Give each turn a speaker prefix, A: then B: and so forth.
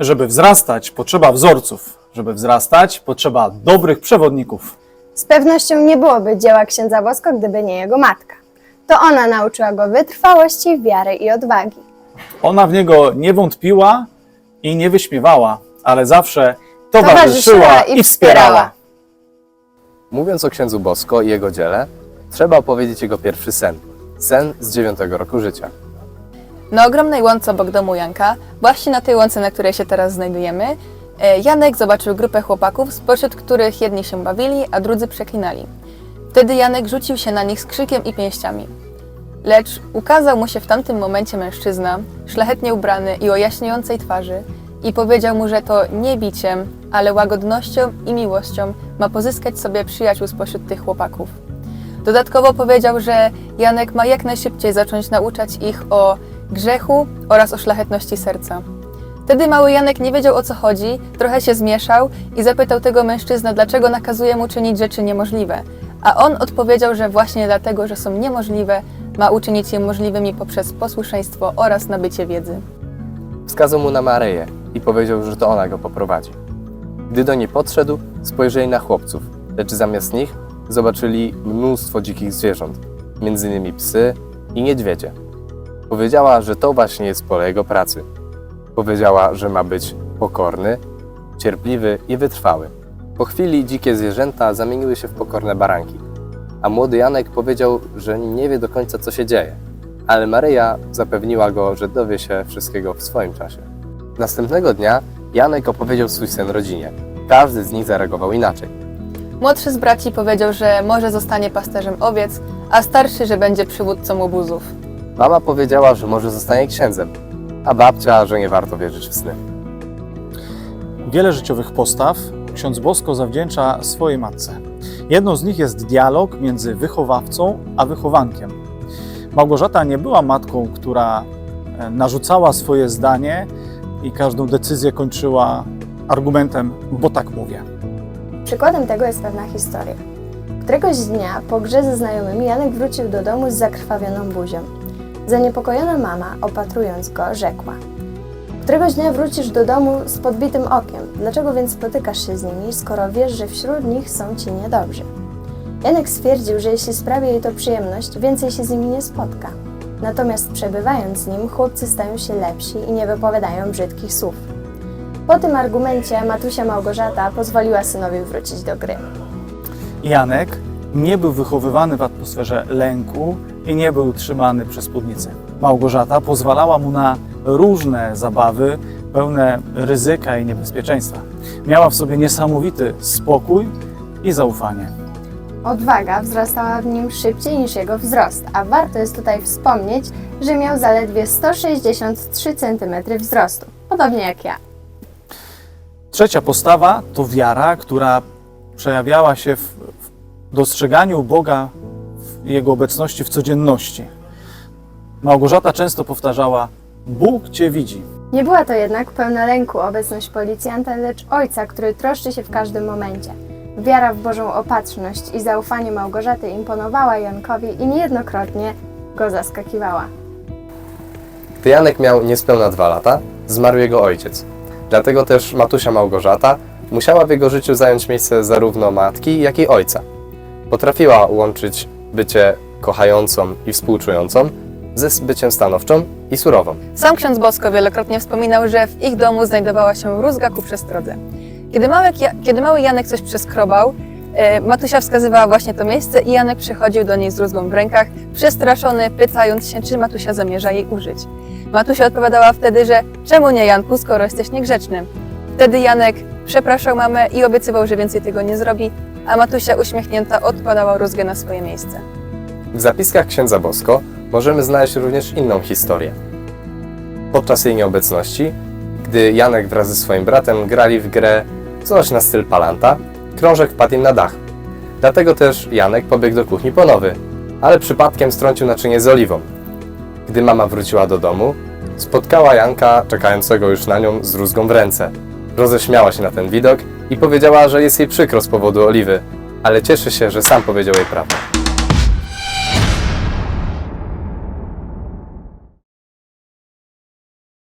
A: Żeby wzrastać, potrzeba wzorców. Żeby wzrastać, potrzeba dobrych przewodników.
B: Z pewnością nie byłoby dzieła księdza Bosko, gdyby nie jego matka. To ona nauczyła go wytrwałości, wiary i odwagi.
A: Ona w niego nie wątpiła i nie wyśmiewała, ale zawsze towarzyszyła,
B: Towarzyszyła i
A: i wspierała.
C: Mówiąc o księdzu Bosko i jego dziele, trzeba opowiedzieć jego pierwszy sen. Sen z dziewiątego roku życia.
D: Na ogromnej łące obok domu Janka, właśnie na tej łące, na której się teraz znajdujemy, e, Janek zobaczył grupę chłopaków, spośród których jedni się bawili, a drudzy przeklinali. Wtedy Janek rzucił się na nich z krzykiem i pięściami. Lecz ukazał mu się w tamtym momencie mężczyzna, szlachetnie ubrany i o jaśniejącej twarzy, i powiedział mu, że to nie biciem, ale łagodnością i miłością ma pozyskać sobie przyjaciół spośród tych chłopaków. Dodatkowo powiedział, że Janek ma jak najszybciej zacząć nauczać ich o grzechu oraz o szlachetności serca. Wtedy mały Janek nie wiedział o co chodzi, trochę się zmieszał i zapytał tego mężczyznę, dlaczego nakazuje mu czynić rzeczy niemożliwe. A on odpowiedział, że właśnie dlatego, że są niemożliwe, ma uczynić je możliwymi poprzez posłuszeństwo oraz nabycie wiedzy.
C: Wskazał mu na Maryję i powiedział, że to ona go poprowadzi. Gdy do niej podszedł, spojrzeli na chłopców, lecz zamiast nich zobaczyli mnóstwo dzikich zwierząt, m.in. psy i niedźwiedzie. Powiedziała, że to właśnie jest pole jego pracy. Powiedziała, że ma być pokorny, cierpliwy i wytrwały. Po chwili dzikie zwierzęta zamieniły się w pokorne baranki, a młody Janek powiedział, że nie wie do końca co się dzieje, ale Maryja zapewniła go, że dowie się wszystkiego w swoim czasie. Następnego dnia Janek opowiedział swój sen rodzinie. Każdy z nich zareagował inaczej.
D: Młodszy z braci powiedział, że może zostanie pasterzem owiec, a starszy, że będzie przywódcą obozów.
C: Mama powiedziała, że może zostanie księdzem, a babcia, że nie warto wierzyć w sny.
A: Wiele życiowych postaw ksiądz Bosko zawdzięcza swojej matce. Jedną z nich jest dialog między wychowawcą a wychowankiem. Małgorzata nie była matką, która e, narzucała swoje zdanie i każdą decyzję kończyła argumentem, bo tak mówię.
B: Przykładem tego jest pewna historia. Któregoś dnia po grze ze znajomymi Janek wrócił do domu z zakrwawioną buzią. Zaniepokojona mama, opatrując go, rzekła: Któregoś dnia wrócisz do domu z podbitym okiem. Dlaczego więc spotykasz się z nimi, skoro wiesz, że wśród nich są ci niedobrzy? Janek stwierdził, że jeśli sprawi jej to przyjemność, więcej się z nimi nie spotka. Natomiast przebywając z nim, chłopcy stają się lepsi i nie wypowiadają brzydkich słów. Po tym argumencie matusia Małgorzata pozwoliła synowi wrócić do gry.
A: Janek nie był wychowywany w atmosferze lęku i nie był trzymany przez spódnicę. Małgorzata pozwalała mu na różne zabawy pełne ryzyka i niebezpieczeństwa. Miała w sobie niesamowity spokój i zaufanie.
B: Odwaga wzrastała w nim szybciej niż jego wzrost, a warto jest tutaj wspomnieć, że miał zaledwie 163 cm wzrostu, podobnie jak ja.
A: Trzecia postawa to wiara, która przejawiała się w, w dostrzeganiu Boga Jego obecności w codzienności. Małgorzata często powtarzała: Bóg Cię widzi.
B: Nie była to jednak pełna lęku obecność policjanta, lecz ojca, który troszczy się w każdym momencie. Wiara w Bożą opatrzność i zaufanie Małgorzaty imponowała Jankowi i niejednokrotnie go zaskakiwała.
C: Gdy Janek miał niespełna dwa lata, zmarł jego ojciec. Dlatego też matusia Małgorzata musiała w jego życiu zająć miejsce zarówno matki, jak i ojca. Potrafiła łączyć bycie kochającą i współczującą ze byciem stanowczą i surową.
D: Sam ksiądz Bosko wielokrotnie wspominał, że w ich domu znajdowała się rózga ku przestrodze. Kiedy mały, kiedy mały Janek coś przeskrobał, e, Matusia wskazywała właśnie to miejsce i Janek przychodził do niej z rózgą w rękach, przestraszony, pytając się, czy Matusia zamierza jej użyć. Matusia odpowiadała wtedy, że czemu nie Janku, skoro jesteś niegrzeczny? Wtedy Janek przepraszał mamę i obiecywał, że więcej tego nie zrobi, a Matusia uśmiechnięta odkładała rózgę na swoje miejsce.
C: W zapiskach księdza Bosko możemy znaleźć również inną historię. Podczas jej nieobecności, gdy Janek wraz ze swoim bratem grali w grę coś na styl Palanta, krążek wpadł im na dach. Dlatego też Janek pobiegł do kuchni po nowy, ale przypadkiem strącił naczynie z oliwą. Gdy mama wróciła do domu, spotkała Janka czekającego już na nią z rózgą w ręce. Roześmiała się na ten widok i powiedziała, że jest jej przykro z powodu oliwy, ale cieszy się, że sam powiedział jej prawdę.